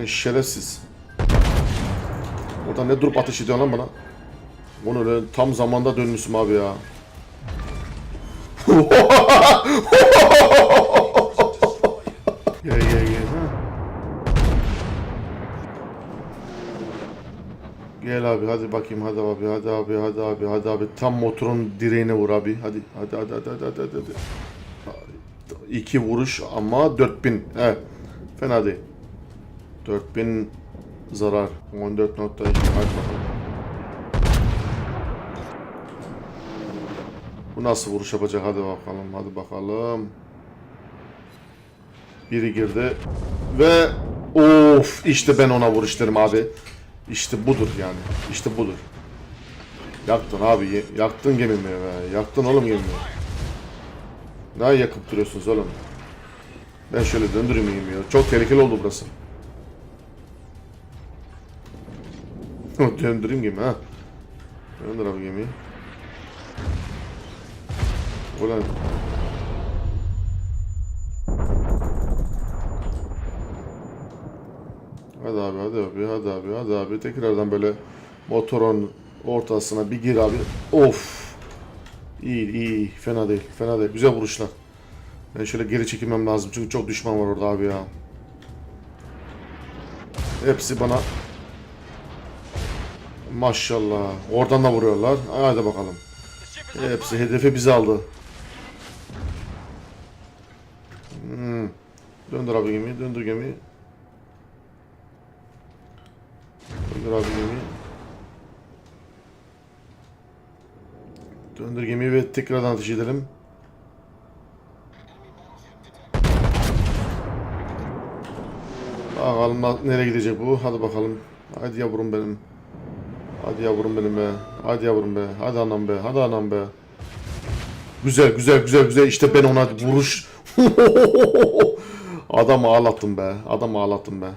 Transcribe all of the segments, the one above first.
Ne şerefsiz. Orada ne durup ateş ediyor lan bana? Onu öyle tam zamanda dönmüşsün abi ya. gel gel gel. Gel abi hadi bakayım hadi abi hadi abi hadi abi hadi abi tam motorun direğine vur abi hadi hadi hadi hadi hadi hadi, hadi. İki vuruş ama 4000 evet fena değil 4000 zarar. 14.2 hadi bakalım. Bu nasıl vuruş yapacak? Hadi bakalım hadi bakalım. Biri girdi. Ve of işte ben ona vuruş derim abi. İşte budur yani. İşte budur. Yaktın abi yaktın gemimi be. Yaktın oğlum gemimi Ne yakıp duruyorsunuz oğlum. Ben şöyle döndüreyim gemiyi çok tehlikeli oldu burası Döndüreyim gemi ha Döndür abi gemiyi Ulan Hadi abi hadi abi hadi abi hadi abi tekrardan böyle motorun ortasına bir gir abi. Of. İyi iyi fena değil fena değil güzel vuruşlar. Ben şöyle geri çekilmem lazım çünkü çok düşman var orada abi ya. Hepsi bana Maşallah. Oradan da vuruyorlar. Hadi bakalım. Hepsi hedefe bizi aldı. Hmm. Döndür abi gemiyi, döndür gemiyi. Döndür abi gemiyi. Döndür gemiyi ve tekrardan ateş edelim. Bakalım nereye gidecek bu. Hadi bakalım. Hadi yavrum benim. Hadi yavrum benim be. Hadi yavrum be. Hadi anam be. Hadi anam be. Güzel güzel güzel güzel. İşte ben ona vuruş. Adamı ağlattım be. Adamı ağlattım be.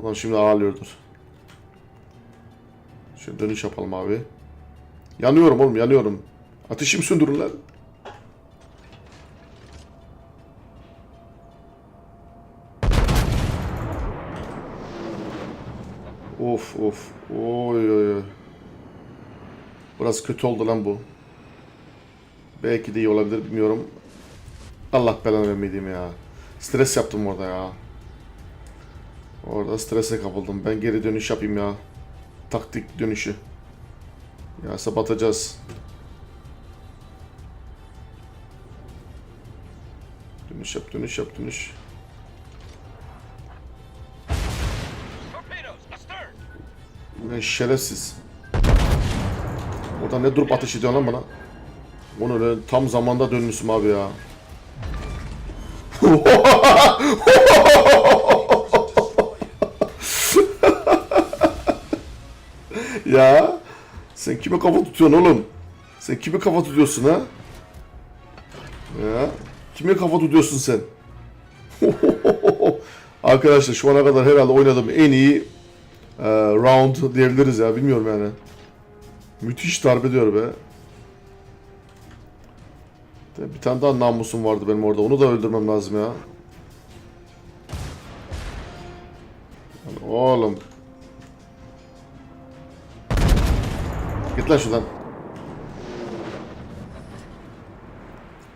Adam şimdi ağlıyordur. Şöyle dönüş yapalım abi. Yanıyorum oğlum yanıyorum. Ateşimi söndürün lan. Of of. Oy oy oy. Burası kötü oldu lan bu. Belki de iyi olabilir bilmiyorum. Allah belanı vermeyeyim ya. Stres yaptım orada ya. Orada strese kapıldım. Ben geri dönüş yapayım ya. Taktik dönüşü. Ya batacağız. Dönüş yap, dönüş yap, dönüş. Ne şerefsiz. Orada ne durup ateş ediyor lan bana? Onu öyle tam zamanda dönmüşsün abi ya. ya sen kime kafa tutuyorsun oğlum? Sen kime kafa tutuyorsun ha? Ya kime kafa tutuyorsun sen? Arkadaşlar şu ana kadar herhalde oynadığım en iyi e, round diyebiliriz ya bilmiyorum yani. Müthiş darbe diyor be. Bir tane daha namusum vardı benim orada. Onu da öldürmem lazım ya. Oğlum. Git lan şuradan.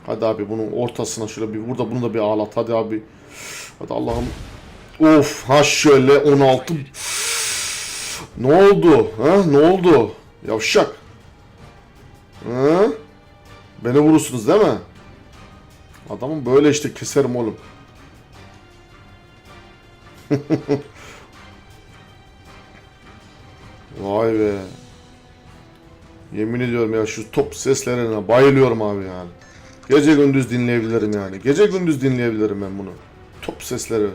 Hadi abi bunun ortasına şöyle bir burada bunu da bir ağlat. Hadi abi. Hadi Allah'ım. Of ha şöyle 16. Ne oldu? Ha ne oldu? Yavşak. Ha? Beni vurursunuz değil mi? Adamın böyle işte keserim oğlum. Vay be. Yemin ediyorum ya şu top seslerine bayılıyorum abi yani. Gece gündüz dinleyebilirim yani. Gece gündüz dinleyebilirim ben bunu. Top sesleri.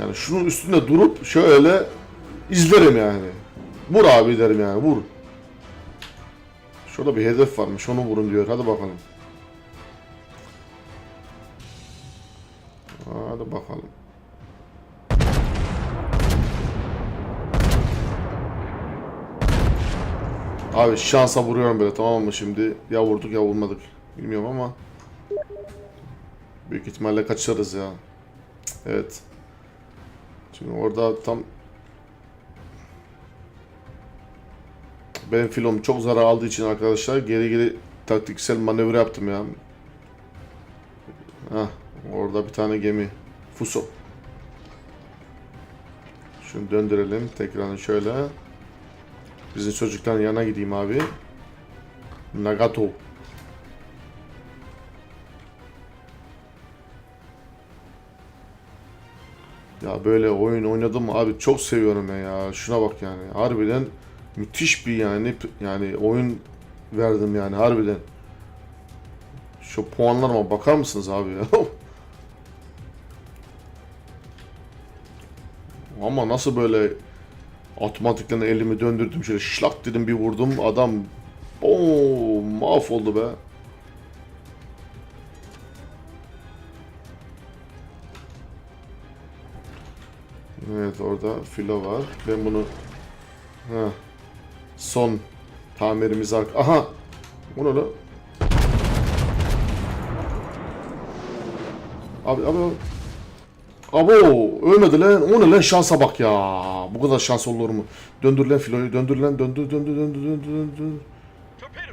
Yani şunun üstünde durup şöyle izlerim yani. Vur abi derim yani vur. Şurada bir hedef varmış onu vurun diyor. Hadi bakalım. Hadi bakalım. Abi şansa vuruyorum böyle tamam mı şimdi? Ya vurduk ya vurmadık. Bilmiyorum ama. Büyük ihtimalle kaçırırız ya. Evet. Şimdi orada tam benim filom çok zarar aldığı için arkadaşlar geri geri taktiksel manevra yaptım ya. Hah, orada bir tane gemi. Fuso. Şunu döndürelim. Tekrar şöyle. Bizim çocukların yanına gideyim abi. Nagato. Ya böyle oyun oynadım abi çok seviyorum ya. Şuna bak yani. Harbiden müthiş bir yani yani oyun verdim yani harbiden. Şu puanlarıma bakar mısınız abi ya? Ama nasıl böyle otomatikten elimi döndürdüm şöyle şlak dedim bir vurdum adam Oo, mahvoldu be. Evet orada filo var. Ben bunu ha son tamirimiz ar- Aha! Bu ne lan? Abi abi. Abo ölmedi lan. O ne lan şansa bak ya. Bu kadar şans olur mu? Döndür lan filoyu. Döndür lan. Döndür döndür döndür döndür döndür.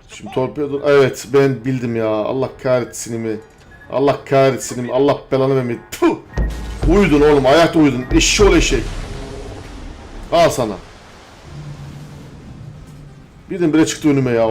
Şimdi torpido. Evet ben bildim ya. Allah kahretsin mi? Allah kahretsin mi? Allah belanı vermeyi. Puh! Uyudun oğlum. Ayakta uyudun. Eşşoğlu eşek. Al sana. Birden bire çıktı önüme ya.